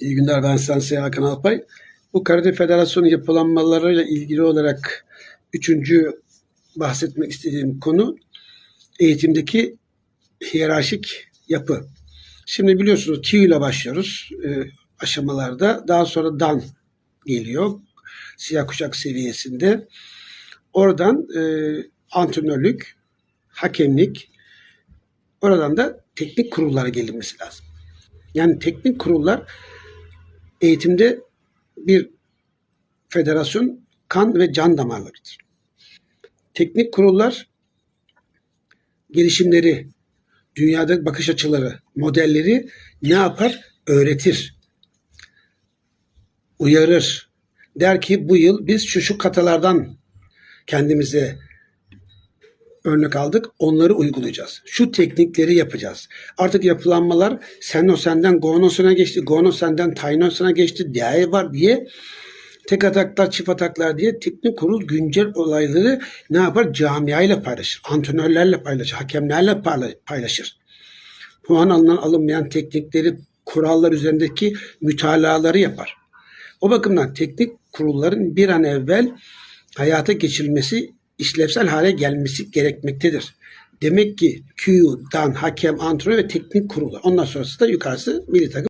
İyi günler ben Sensi Hakan Alpay. Bu Karate Federasyonu yapılanmalarıyla ilgili olarak üçüncü bahsetmek istediğim konu eğitimdeki hiyerarşik yapı. Şimdi biliyorsunuz Q ile başlıyoruz e, aşamalarda. Daha sonra Dan geliyor siyah kuşak seviyesinde. Oradan e, antrenörlük, hakemlik, oradan da teknik kurullara gelinmesi lazım. Yani teknik kurullar eğitimde bir federasyon kan ve can damarlarıdır. Teknik kurullar gelişimleri, dünyada bakış açıları, modelleri ne yapar? Öğretir. Uyarır. Der ki bu yıl biz şu şu katalardan kendimize örnek aldık. Onları uygulayacağız. Şu teknikleri yapacağız. Artık yapılanmalar sen o senden Gono sana geçti. Gono senden Tayno sana geçti. Diye var diye tek ataklar, çift ataklar diye teknik kurul güncel olayları ne yapar? Camiayla paylaşır. Antrenörlerle paylaşır. Hakemlerle payla- paylaşır. Puan alınan alınmayan teknikleri, kurallar üzerindeki mütalaları yapar. O bakımdan teknik kurulların bir an evvel hayata geçirilmesi, işlevsel hale gelmesi gerekmektedir. Demek ki Q, DAN, hakem, antrenör ve teknik kurulu. Ondan sonrası da yukarısı milli takım.